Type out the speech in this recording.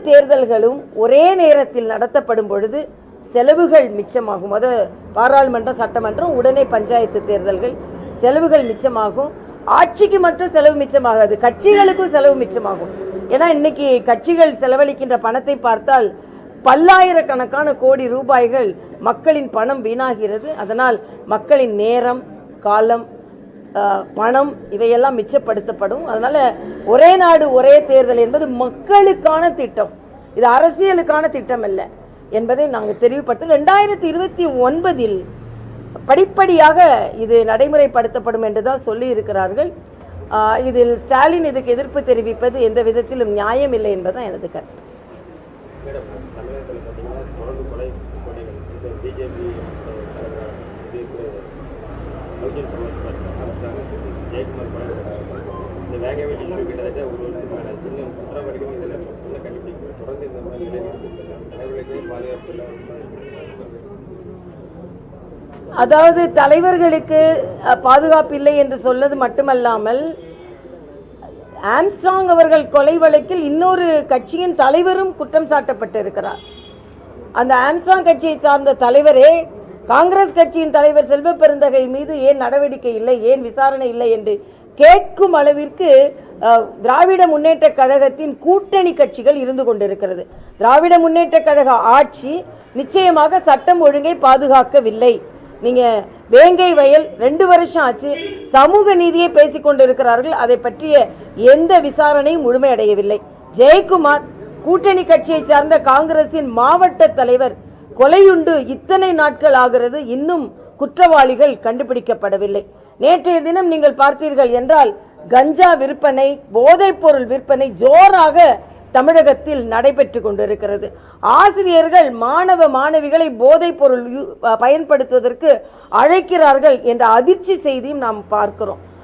தேர்தல்களும் ஒரே நேரத்தில் நடத்தப்படும் பொழுது செலவுகள் மிச்சமாகும். அது பாராளுமன்றம் சட்டமன்றம் உடனே பஞ்சாயத்து தேர்தல்கள். செலவுகள் மிச்சமாகும். ஆட்சிக்கு மட்டும் செலவு மிச்சமாகாது. கட்சிகளுக்கும் செலவு மிச்சமாகும். ஏன்னா இன்னைக்கு கட்சிகள் செலவழிக்கின்ற பணத்தை பார்த்தால் பல்லாயிரக்கணக்கான கோடி ரூபாய்கள் மக்களின் பணம் வீணாகிறது. அதனால் மக்களின் நேரம் காலம் பணம் இவையெல்லாம் மிச்சப்படுத்தப்படும். அதனால் ஒரே நாடு ஒரே தேர்தல் என்பது மக்களுக்கான திட்டம். இது அரசியலுக்கான திட்டம் அல்ல என்பதை நாங்கள் தெரிவுபடுத்த ரெண்டாயிரத்தி இருபத்தி ஒன்பதில் படிப்படியாக இது நடைமுறைப்படுத்தப்படும் என்று தான் சொல்லி இருக்கிறார்கள் இதில் ஸ்டாலின் இதுக்கு எதிர்ப்பு தெரிவிப்பது எந்த விதத்திலும் நியாயம் இல்லை என்பதுதான் எனது கருத்து. மேடம் தமிழகத்தில் பார்த்தீங்கன்னா தொடர்ந்து கொலை கொலைகள் இந்த BJP Bahujan Samaj party Armstrong Jayakumar கொலை இந்த வேகவே இஷ்யூ கிட்டத்தட்ட ஒரு வருஷத்துக்கு மேலே சின்ன குற்றம் வரைக்கும் இதில் சின்ன கண்டுபிடிக்கும் தொடர்ந்து இந்த மாதிரி நிலைநிறுத்தி தலைவர்களுக்கு பாதுகாப்பு அதாவது தலைவர்களுக்கு பாதுகாப்பு இல்லை என்று சொல்வது மட்டுமல்லாமல் ஆம்ஸ்ட்ராங் அவர்கள் கொலை வழக்கில் இன்னொரு கட்சியின் தலைவரும் குற்றம் சாட்டப்பட்டிருக்கிறார். அந்த ஆம்ஸ்ட்ராங் கட்சியை சார்ந்த தலைவரே காங்கிரஸ் கட்சியின் தலைவர் செல்வ பெருந்தகை மீது ஏன் நடவடிக்கை இல்லை ஏன் விசாரணை இல்லை என்று கேட்கும் அளவிற்கு திராவிட முன்னேற்ற கழகத்தின் கூட்டணி கட்சிகள் இருந்து கொண்டிருக்கிறது. திராவிட முன்னேற்ற கழக ஆட்சி நிச்சயமாக சட்டம் ஒழுங்கை பாதுகாக்கவில்லை. நீங்க வேங்கை வயல் ரெண்டு வருஷம் ஆச்சு சமூக நீதியை பேசிக்கொண்டிருக்கிறார்கள் அதை பற்றிய எந்த விசாரணையும் முழுமையடையவில்லை. ஜெயக்குமார் கூட்டணி கட்சியை சார்ந்த காங்கிரசின் மாவட்ட தலைவர் கொலையுண்டு இத்தனை நாட்கள் ஆகிறது இன்னும் குற்றவாளிகள் கண்டுபிடிக்கப்படவில்லை. நேற்றைய தினம் நீங்கள் பார்த்தீர்கள் என்றால் கஞ்சா விற்பனை போதைப் பொருள் விற்பனை ஜோராக தமிழகத்தில் நடைபெற்று கொண்டிருக்கிறது. ஆசிரியர்கள் மாணவ மாணவிகளை போதைப் பொருள் யூ- பயன்படுத்துவதற்கு அழைக்கிறார்கள் என்ற அதிர்ச்சி செய்தியும் நாம் பார்க்கிறோம்.